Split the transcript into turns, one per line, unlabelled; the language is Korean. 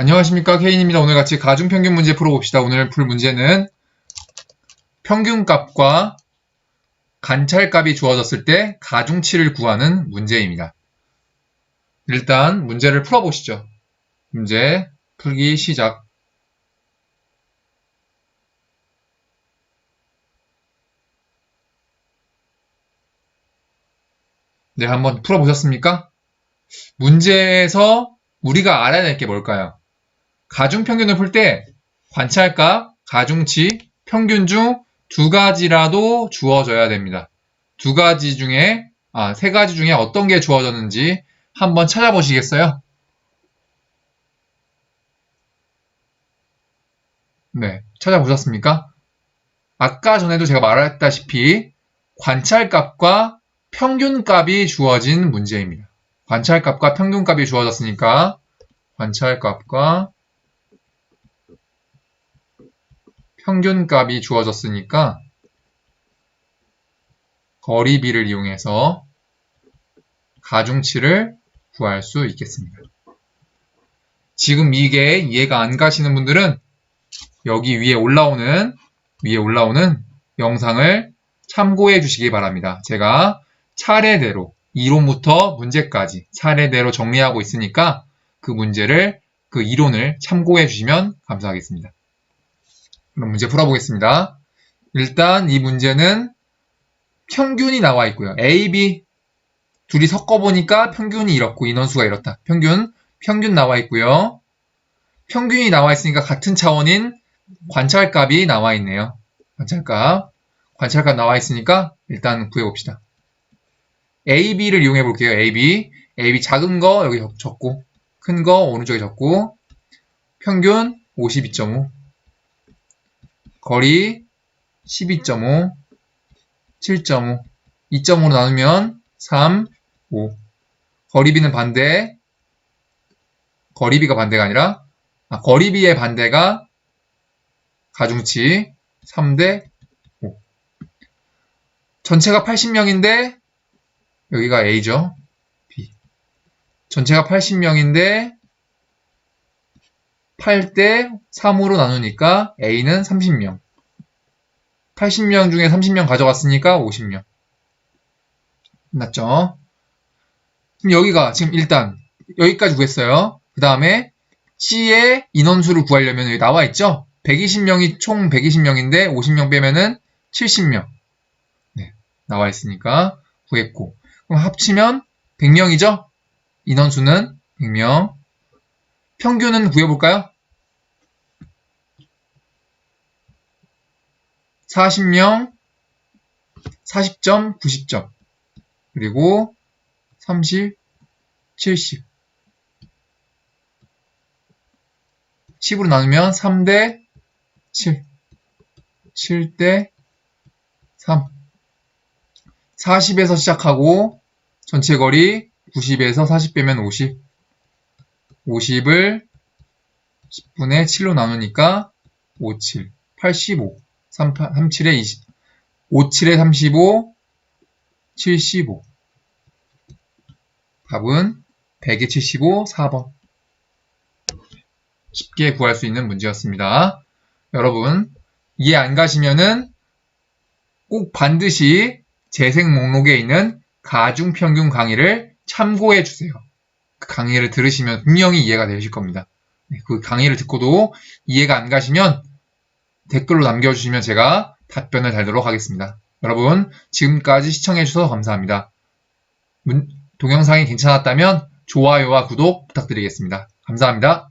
안녕하십니까 케인입니다. 오늘 같이 가중평균 문제 풀어봅시다. 오늘 풀 문제는 평균값과 관찰값이 주어졌을 때 가중치를 구하는 문제입니다. 일단 문제를 풀어보시죠. 문제 풀기 시작. 네, 한번 풀어보셨습니까? 문제에서 우리가 알아야 될게 뭘까요? 가중평균을 풀 때 관찰값, 가중치, 평균 중 두 가지라도 주어져야 됩니다. 두 가지 중에, 아, 세 가지 중에 어떤 게 주어졌는지 한번 찾아보시겠어요? 네, 찾아보셨습니까? 아까 전에도 제가 말했다시피 관찰값과 평균값이 주어진 문제입니다. 관찰값과 평균값이 주어졌으니까 관찰값과 평균값이 주어졌으니까 거리비를 이용해서 가중치를 구할 수 있겠습니다. 지금 이게 이해가 안 가시는 분들은 여기 위에 올라오는 위에 올라오는 영상을 참고해 주시기 바랍니다. 제가 차례대로 이론부터 문제까지 차례대로 정리하고 있으니까 그 문제를 그 이론을 참고해 주시면 감사하겠습니다. 그럼 문제 풀어보겠습니다. 일단 이 문제는 평균이 나와 있고요. A, B 둘이 섞어보니까 평균이 이렇고 인원수가 이렇다. 평균, 평균 나와 있고요. 평균이 나와 있으니까 같은 차원인 관찰값이 나와 있네요. 관찰값. 관찰값 나와 있으니까 일단 구해봅시다. A, B를 이용해 볼게요. A, B. A, B 작은 거 여기 적고, 큰 거 오른쪽에 적고, 평균 52.5, 거리 12.5, 7.5, 2.5로 나누면 3, 5. 거리비는 반대, 거리비가 반대가 아니라, 아, 거리비의 반대가 가중치 3대 5. 전체가 80명인데, 여기가 A죠. B. 전체가 80명인데 8대 3으로 나누니까 A는 30명. 80명 중에 30명 가져갔으니까 50명. 끝났죠? 그럼 여기가 지금 일단 여기까지 구했어요. 그 다음에 C의 인원수를 구하려면 여기 나와 있죠? 120명이 총 120명인데 50명 빼면은 70명. 네, 나와 있으니까 구했고. 그럼 합치면 100명이죠? 인원수는 100명. 평균은 구해볼까요? 40명, 40점, 90점. 그리고 30, 70. 10으로 나누면 3대 7. 7대 3. 40에서 시작하고 전체 거리 90에서 40 빼면 50. 50을 10분의 7로 나누니까 57, 85, 3, 37에 20, 57에 35, 75. 답은 100에 75, 4번. 쉽게 구할 수 있는 문제였습니다. 여러분, 이해 안 가시면은 꼭 반드시 재생 목록에 있는 가중평균 강의를 참고해 주세요. 그 강의를 들으시면 분명히 이해가 되실 겁니다. 네, 그 강의를 듣고도 이해가 안 가시면 댓글로 남겨주시면 제가 답변을 달도록 하겠습니다. 여러분, 지금까지 시청해주셔서 감사합니다. 문- 동영상이 괜찮았다면 좋아요와 구독 부탁드리겠습니다. 감사합니다.